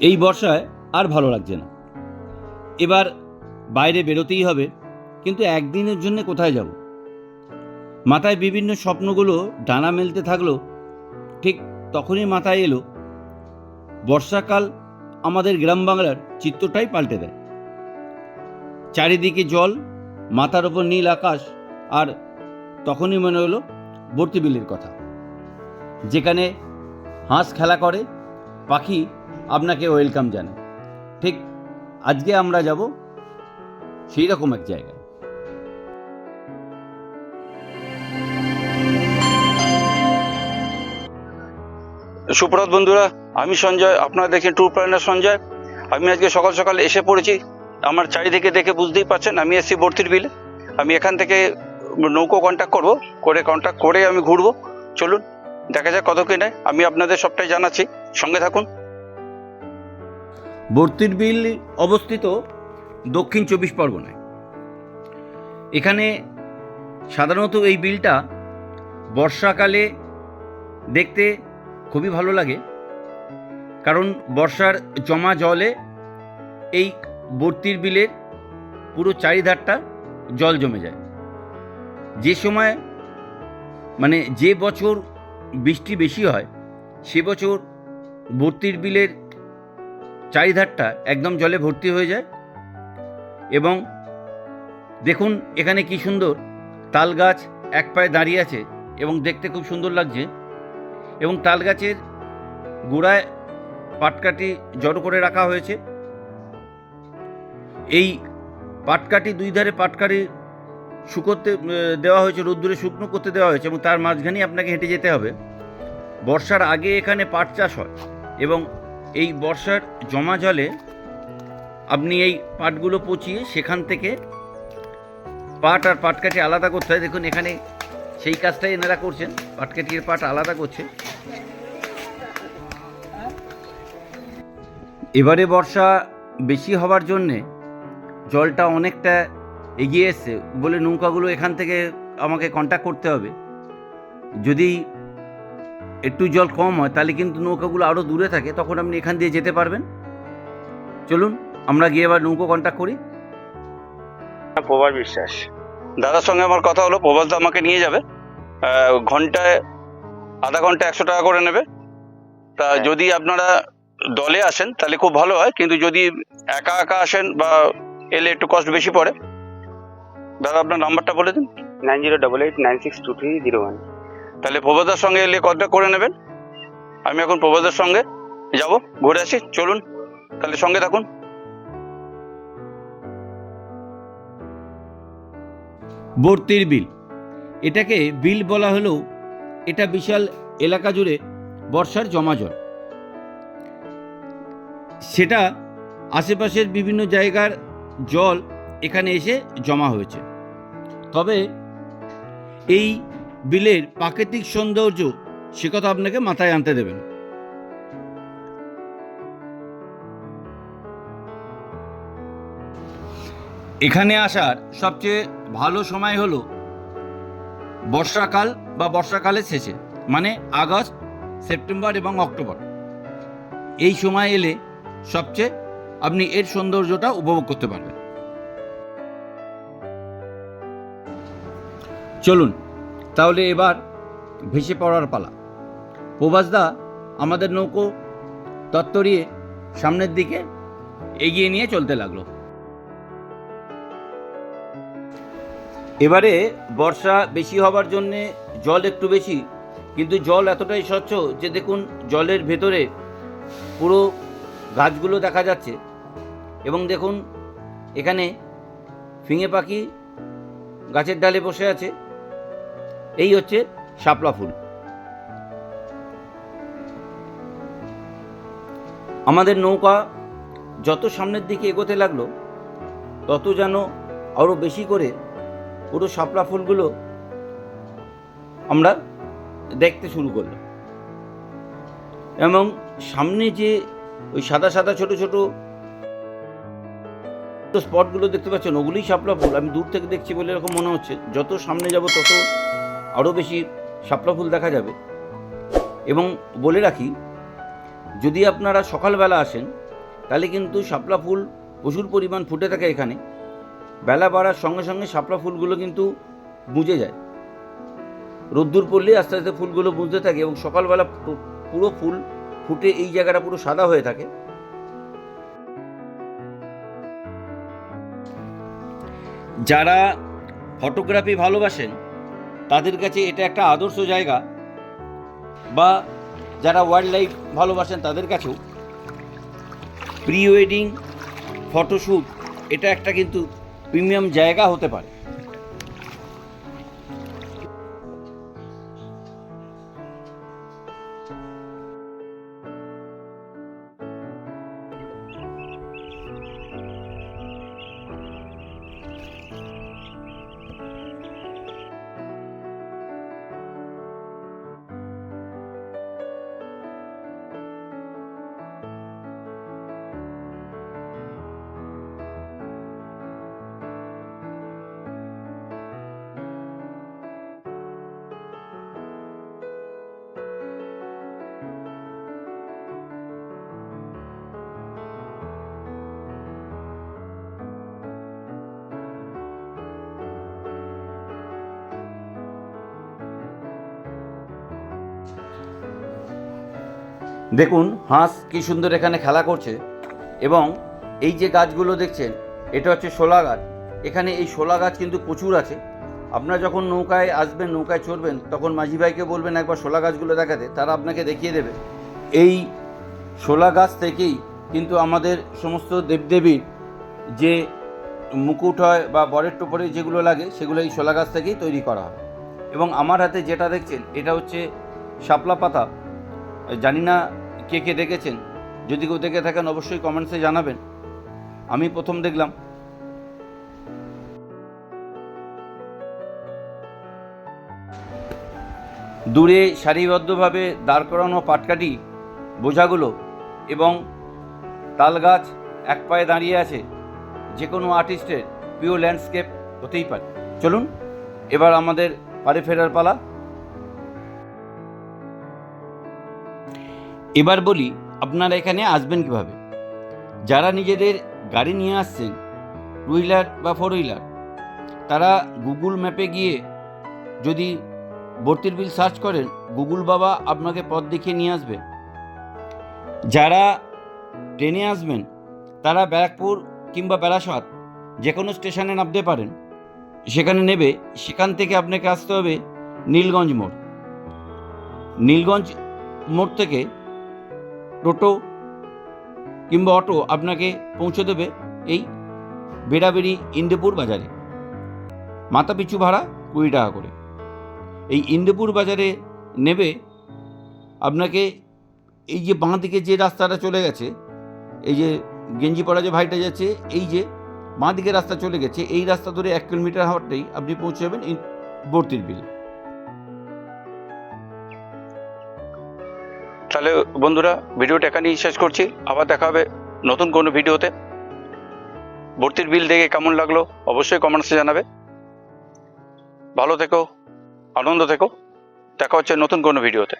এই বর্ষায় আর ভালো লাগছে না। এবার বাইরে বেরোতেই হবে, কিন্তু একদিনের জন্য কোথায় যাব? মাথায় বিভিন্ন স্বপ্নগুলো ডানা মেলতে থাকল, ঠিক তখনই মাথায় এলো, বর্ষাকাল আমাদের গ্রাম বাংলার চিত্রটাই পাল্টে দেয়। চারিদিকে জল, মাথার ওপর নীল আকাশ, আর তখনই মনে হলো ভর্তি বিলের কথা। যেখানে হাঁস খেলা করে পাখি আপনাকে ওয়েলকাম জানায় ঠিক আজকে আমরা যাব সেই রকম এক জায়গায়। সুপ্রভাত বন্ধুরা, আমি সঞ্জয়, আপনারা দেখেন ট্যুর প্ল্যানার সঞ্জয়। আমি আজকে সকাল সকাল এসে পড়েছি। আমার চারিদিকে দেখে বুঝতেই পারছেন, আমি এসেছি বর্তির বিলে। আমি এখান থেকে নৌকো কন্ট্যাক্ট করব, করে কন্ট্যাক্ট করে আমি ঘুরবো। চলুন, দেখা যাক কত কি নেয়। আমি আপনাদের সবটাই জানাচ্ছি। সঙ্গে থাকুন। বর্তির বিল অবস্থিত দক্ষিণ চব্বিশ পরগনায়। এখানে সাধারণত এই বিলটা বর্ষাকালে দেখতে খুবই ভালো লাগে, কারণ বর্ষার জমা জলে এই বর্তির বিলের পুরো চারিধারটা জল জমে যায়। যে সময় মানে যে বছর বৃষ্টি বেশি হয়, সে বছর বর্তির বিলের চারিধারটা একদম জলে ভর্তি হয়ে যায় এবং দেখুন এখানে কি সুন্দর তাল গাছ এক পায়ে দাঁড়িয়ে আছে এবং দেখতে খুব সুন্দর লাগছে এবং তাল গাছের গোড়ায় পাটকাটি জড়ো করে রাখা হয়েছে। এই পাটকাটি দুই ধারে পাটকাটি শুকোতে দেওয়া হয়েছে, রোদ্দুরে শুকনো করতে দেওয়া হয়েছে এবং তার মাঝখানেই আপনাকে হেঁটে যেতে হবে। বর্ষার আগে এখানে পাট চাষ হয়। এবং এই বর্ষার জমা জলে আপনি এই পাটগুলো পচিয়ে সেখান থেকে পাট আর পাটকাঠি আলাদা করতে হয়। দেখুন, এখানে সেই কাজটাই এনারা করছেন। পাটকাঠির পাট আলাদা করছে। এবারে বর্ষা বেশি হওয়ার জন্যে জলটা অনেকটা এগিয়ে এসছে। বলে নৌকাগুলো এখান থেকে আমাকে কন্ট্যাক্ট করতে হবে। যদি একটু জল কম হয় তাহলে কিন্তু নৌকাগুলো আরও দূরে থাকে তখন আপনি এখান দিয়ে যেতে পারবেন। চলুন আমরা গিয়ে এবার নৌকো কন্ট্যাক্ট করি। প্রবাল বিশ্বাস। দাদার সঙ্গে আমার কথা হলো প্রবাস দা আমাকে নিয়ে যাবে। আহ, ঘন্টায় আধা ঘণ্টা একশো টাকা করে নেবে। তা হ্যাঁ। যদি আপনারা দলে আসেন তাহলে খুব ভালো হয়। কিন্তু যদি একা একা আসেন বা এলে একটু কস্ট বেশি পড়ে। দাদা আপনার নাম্বারটা বলে দিন। Nine zero double eight nine six two three zero one. তাহলে প্রভাদার সঙ্গে এলে কন্ট্যাক্ট করে নেবেন? আমি এখন প্রভাদার সঙ্গে যাব, ঘুরে আসি, চলুন, তাহলে সঙ্গে থাকুন। বর্তির বিল। এটাকে বিল বলা হলেও এটা বিশাল এলাকা জুড়ে বর্ষার জমা জল সেটা আশেপাশের বিভিন্ন জায়গার জল এখানে এসে জমা হয়েছে। তবে এই বিলের প্রাকৃতিক সৌন্দর্য, সে কথা আপনাকে মাথায় আনতে দেবেন। এখানে আসার সবচেয়ে ভালো সময় হলো বর্ষাকাল বা বর্ষাকালের শেষে মানে আগস্ট, সেপ্টেম্বর এবং অক্টোবর। এই সময় এলে সবচেয়ে আপনি এর সৌন্দর্যটা উপভোগ করতে পারবেন। চলুন তাহলে এবার ভেসে পড়ার পালা। প্রভাসদা আমাদের নৌকো তত্তরিয়ে সামনের দিকে এগিয়ে নিয়ে চলতে লাগল। এবারে বর্ষা বেশি হবার জন্যে জল একটু বেশি, কিন্তু জল এতটাই স্বচ্ছ যে দেখুন জলের ভেতরে পুরো গাছগুলো দেখা যাচ্ছে। এবং দেখুন এখানে ফিঙে পাখি গাছের ডালে বসে আছে। এই হচ্ছে শাপলা ফুল। আমাদের নৌকা যত সামনের দিকে এগোতে লাগল, তত যেন আরও বেশি করে পুরো শাপলা ফুলগুলো আমরা দেখতে শুরু করলাম। এবং সামনে যে ওই সাদা সাদা ছোট ছোট স্পটগুলো দেখতে পাচ্ছেন, ওগুলোই শাপলা ফুল। আমি দূর থেকে দেখছি বলে এরকম মনে হচ্ছে, যত সামনে যাব তত আরও বেশি শাপলা ফুল দেখা যাবে। এবং বলে রাখি, যদি আপনারা সকালবেলা আসেন, তাহলে কিন্তু শাপলা ফুল প্রচুর পরিমাণ ফুটে থাকে এখানে। বেলা বাড়ার সঙ্গে সঙ্গে শাপলা ফুলগুলো কিন্তু বুঝে যায়। রোদ্দুর পড়লে আস্তে আস্তে ফুলগুলো বুঝতে থাকে এবং সকালবেলা পুরো ফুল ফুটে এই জায়গাটা পুরো সাদা হয়ে থাকে। যারা ফটোগ্রাফি ভালোবাসেন তাদের কাছে এটা একটা আদর্শ জায়গা। বা যারা ওয়াইল্ড লাইফ ভালোবাসেন তাদের কাছেও। প্রি ওয়েডিং ফটোশ্যুট এটা একটা কিন্তু প্রিমিয়াম জায়গা হতে পারে। দেখুন, হাঁস কি সুন্দর এখানে খেলা করছে। এবং এই যে গাছগুলো দেখছেন, এটা হচ্ছে শোলা গাছ। এখানে এই শোলা গাছ কিন্তু প্রচুর আছে। আপনারা যখন নৌকায় আসবেন, নৌকায় চড়বেন, তখন মাঝি ভাইকে বলবেন একবার শোলা গাছগুলো দেখাতে, তারা আপনাকে দেখিয়ে দেবে। এই শোলা গাছ থেকেই কিন্তু আমাদের সমস্ত দেবদেবীর যে মুকুট হয় বা বরের টোপরে যেগুলো লাগে, সেগুলো এই শোলা গাছ থেকেই তৈরি করা হয়। এবং আমার হাতে যেটা দেখছেন, এটা হচ্ছে শাপলা পাতা। জানি না কে কে দেখেছেন। যদি কেউ দেখে থাকেন, অবশ্যই কমেন্টসে জানাবেন। আমি প্রথম দেখলাম। দূরে সারিবদ্ধভাবে দাঁড় করানো পাটকাঠি, বোঝাগুলো এবং তাল গাছ এক পায়ে দাঁড়িয়ে আছে যে কোনো আর্টিস্টের প্রিয় ল্যান্ডস্কেপ হতেই পারে। চলুন, এবার আমাদের বাড়ি ফেরার পালা। এবার বলি, আপনারা এখানে আসবেন কীভাবে? যারা নিজেদের গাড়ি নিয়ে আসছেন টু হুইলার বা ফোর হুইলার তারা গুগল ম্যাপে গিয়ে যদি ভর্তির বিল সার্চ করেন, গুগল বাবা আপনাকে পথ দেখিয়ে নিয়ে আসবে। যারা ট্রেনে আসবেন, তারা ব্যারাকপুর কিংবা ব্যারাসাত যে কোনো স্টেশনে নামতে পারেন। সেখানে নেবে, সেখান থেকে আপনাকে আসতে হবে নীলগঞ্জ মোড়। নীলগঞ্জ মোড় থেকে টোটো কিংবা অটো আপনাকে পৌঁছে দেবে এই বেড়াবেড়ি ইন্দেপুর বাজারে। মাথা পিছু ভাড়া কুড়ি টাকা করে। এই ইন্দেপুর বাজারে নেবে আপনাকে এই যে বাঁ দিকে যে রাস্তাটা চলে গেছে, এই যে গেঞ্জি পরা যে ভাইটা যাচ্ছে, এই যে বাঁ দিকে রাস্তা চলে গেছে, এই রাস্তা ধরে এক কিলোমিটার হওয়ারটাই আপনি পৌঁছে যাবেন বর্তির বিল। তাহলে বন্ধুরা ভিডিওটা এখানেই শেষ করছি। আবার দেখা হবে নতুন কোনো ভিডিওতে। ভর্তির বিল দেখে কেমন লাগল অবশ্যই কমেন্টসে জানাবে। ভালো থেকো, আনন্দ থেকো। দেখা হচ্ছে নতুন কোনো ভিডিওতে।